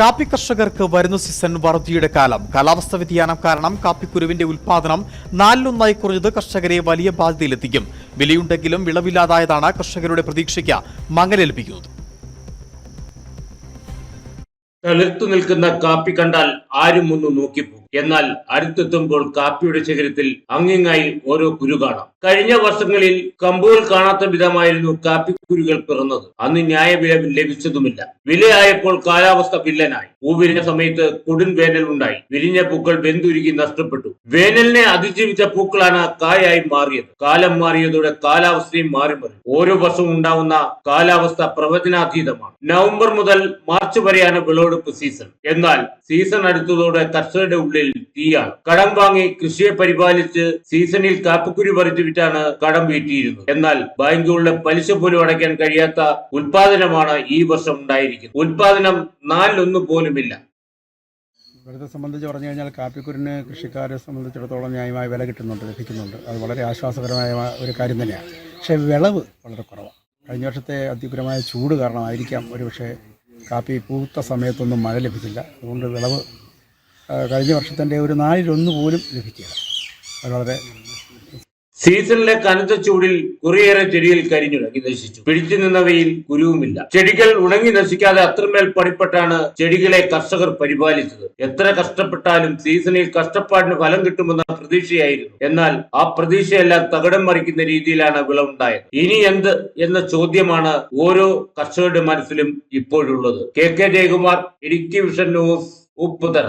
കാപ്പി കർഷകർക്ക് വരുന്ന സീസൺ വറുതിയുടെ കാലം. കാലാവസ്ഥ വ്യതിയാനം കാരണം കാപ്പിക്കുരുവിന്റെ ഉൽപാദനം നാലിലൊന്നായി കുറഞ്ഞത് കർഷകരെ വലിയ ബാധ്യതയിലെത്തിക്കും. വിലയുണ്ടെങ്കിലും വിളവില്ലാതായതാണ് കർഷകരുടെ പ്രതീക്ഷയ്ക്ക് മങ്ങലേൽപ്പിക്കുന്നത്. തെളുത്തു നിൽക്കുന്ന കാപ്പി കണ്ടാൽ ആരും ഒന്ന് നോക്കിപ്പോകും. എന്നാൽ അടുത്തെത്തുമ്പോൾ കാപ്പിയുടെ ശേഖരത്തിൽ അങ്ങിങ്ങായി ഓരോ കുരു കാണാം. കഴിഞ്ഞ വർഷങ്ങളിൽ കമ്പുകൾ കാണാത്ത വിധമായിരുന്നു കാപ്പി കുരുകൾ പിറന്നത്. അന്ന് ന്യായവില ലഭിച്ചതുമില്ല. വിലയായപ്പോൾ കാലാവസ്ഥ വില്ലനായി. പൂവിരിഞ്ഞ സമയത്ത് കൊടും വേനൽ ഉണ്ടായി. വിരിഞ്ഞ പൂക്കൾ വെന്തുരുകി നഷ്ടപ്പെട്ടു. വേനലിനെ അതിജീവിച്ച പൂക്കളാണ് കായായി മാറിയത്. കാലം മാറിയതോടെ കാലാവസ്ഥയും മാറി മറി. ഓരോ വർഷവും ഉണ്ടാവുന്ന കാലാവസ്ഥ പ്രവചനാതീതമാണ്. നവംബർ മുതൽ മാർച്ച് വരെയാണ് വിളവെടുപ്പ് സീസൺ. എന്നാൽ സീസൺ അടുത്തതോടെ കർഷകരുടെ ഉള്ളിൽ തീയാണ് കടം വാങ്ങി കൃഷിയെ പരിപാലിച്ച് സീസണിൽ കാപ്പിക്കുരു പറിച്ചു വിറ്റാണ് കടം വീട്ടിയിരുന്നത്. എന്നാൽ ബാങ്കുകളുടെ പലിശ പോലും അടയ്ക്കാൻ കഴിയാത്ത ഉൽപാദനമാണ് ഈ വർഷം ഉണ്ടായിരിക്കുന്നത്. ഉൽപാദനം നാലിലൊന്ന് പോലുമില്ല. ഇവിടുത്തെ സംബന്ധിച്ച് പറഞ്ഞു കഴിഞ്ഞാൽ കാപ്പിക്കുരിന് കൃഷിക്കാരെ സംബന്ധിച്ചിടത്തോളം ന്യായമായ വില കിട്ടുന്നുണ്ട് ലഭിക്കുന്നുണ്ട്. അത് വളരെ ആശ്വാസകരമായ ഒരു കാര്യം തന്നെയാണ്. പക്ഷേ വിളവ് വളരെ കുറവാണ്. കഴിഞ്ഞ വർഷത്തെ അതിക്രമായ ചൂട് കാരണമായിരിക്കാം ഒരുപക്ഷെ കാപ്പി പൂത്ത സമയത്തൊന്നും മഴ ലഭിച്ചില്ല. അതുകൊണ്ട് വിളവ് കഴിഞ്ഞ വർഷത്തിന്റെ ഒരു നാലിലൊന്ന് പോലും ലഭിക്കുക വളരെ സീസണിലെ കനത്ത ചൂടിൽ കുറേയേറെ ചെടികൾ കരിഞ്ഞുണങ്ങി നശിച്ചു. പിടിച്ചു നിന്നവയിൽ കുരുവുമില്ല. ചെടികൾ ഉണങ്ങി നശിക്കാതെ അത്രമേൽ പണിപ്പെട്ടാണ് ചെടികളെ കർഷകർ പരിപാലിച്ചത്. എത്ര കഷ്ടപ്പെട്ടാലും സീസണിൽ കഷ്ടപ്പാടിന് ഫലം കിട്ടുമെന്ന പ്രതീക്ഷയായിരുന്നു. എന്നാൽ ആ പ്രതീക്ഷയെല്ലാം തകടം മറിക്കുന്ന രീതിയിലാണ് വിളവുണ്ടായത്. ഇനി എന്ത് എന്ന ചോദ്യമാണ് ഓരോ കർഷകരുടെ മനസ്സിലും ഇപ്പോഴുള്ളത്. K K Jayakumar Idukki vision news Upputhara.